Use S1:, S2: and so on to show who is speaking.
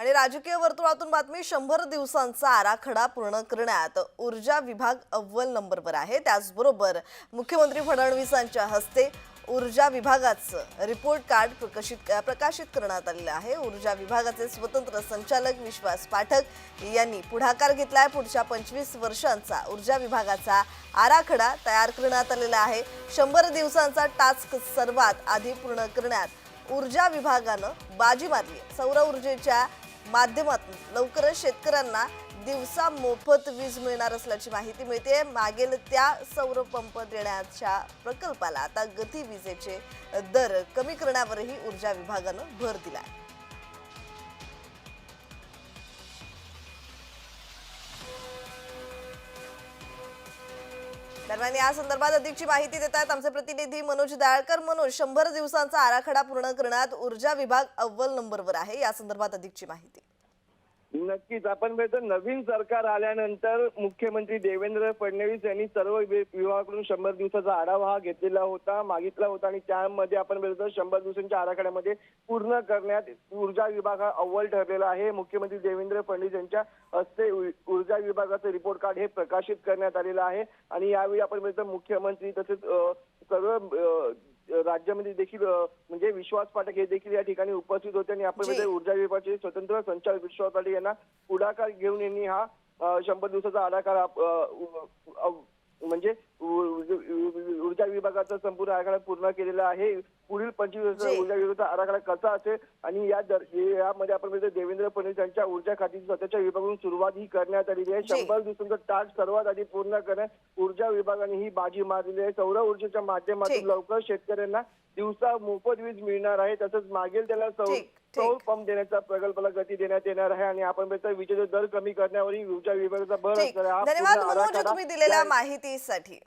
S1: आणि राजकीय वर्तुळातून बातमी शंभर दिवसांचा आराखडा पूर्ण करण्यात ऊर्जा विभाग अव्वल नंबरवर आहे. त्याचबरोबर मुख्यमंत्री फडणवीसांच्या हस्ते ऊर्जा विभागाचं रिपोर्ट कार्ड प्रकाशित प्रकाशित करण्यात आलेलं आहे. ऊर्जा विभागाचे स्वतंत्र संचालक विश्वास पाठक यांनी पुढाकार घेतला आहे पुढच्या पंचवीस वर्षांचा ऊर्जा विभागाचा आराखडा तयार करण्यात आलेला आहे. शंभर दिवसांचा टास्क सर्वात आधी पूर्ण करण्यात ऊर्जा विभागानं बाजी मारली सौर ऊर्जेच्या माध्यमातून लवकरच शेतकऱ्यांना दिवसा मोफत वीज मिळणार असल्याची माहिती मिळते. मागेल त्या सौर पंप देण्याच्या प्रकल्पाला आता गती विजेचे दर कमी करण्यावरही ऊर्जा विभागानं भर दिला आहे दरम्यान या संदर्भात अधिकची माहिती देत आहेत आमचे प्रतिनिधी मनोज दाळकर. मनोज शंभर दिवसांचा आराखडा पूर्ण करण्यात ऊर्जा विभाग अव्वल नंबरवर आहे. या संदर्भात अधिकची माहिती.
S2: नक्कीच. आपण बघतो नवीन सरकार आल्यानंतर मुख्यमंत्री देवेंद्र फडणवीस यांनी सर्व विभागाकडून शंभर दिवसाचा आढावा हा घेतलेला होता मागितला होता आणि त्यामध्ये आपण बघतो शंभर दिवसांच्या आराखड्यामध्ये पूर्ण करण्यात ऊर्जा विभाग हा अव्वल ठरलेला आहे. मुख्यमंत्री देवेंद्र फडणवीस यांच्या हस्ते उ- ऊर्जा विभागाचं रिपोर्ट कार्ड हे प्रकाशित करण्यात आलेलं आहे. आणि यावेळी आपण बघतो मुख्यमंत्री तसेच सर्व राज्यामध्ये देखील म्हणजे विश्वास पाठक हे देखील या ठिकाणी उपस्थित होते आणि आपण ऊर्जा विभागाचे स्वतंत्र संचालक विश्वास पाटील यांना पुढाकार घेऊन यांनी हा शंभर दिवसाचा आराखडा विभागाचा संपूर्ण आराखडा पूर्ण केलेला आहे पुढील पंचवीस. ऊर्जा विभागाचा आराखडा कसा असेल आणि या दर- यामध्ये आपण बघतो देवेंद्र फडणवीस यांच्या ऊर्जा खात्याची स्वतःच्या विभागातून सुरुवात ही करण्यात आलेली आहे. शंभर दिवसांचा टास्क सर्वात आधी पूर्ण करण्यात ऊर्जा विभागाने ही बाजी मारलेली आहे सौर ऊर्जेच्या माध्यमातून. लवकर शेतकऱ्यांना दिवसा मोफत वीज मिळणार आहे तसंच मागेल त्याला सौर सौर. पंप देण्याचा प्रकल्पाला गती देण्यात येणार आहे आणि आपण विजेचे दर कमी करण्यावरही ऊर्जा विभागाचा भर असणार आहे
S1: धन्यवाद तुम्ही दिलेल्या माहितीसाठी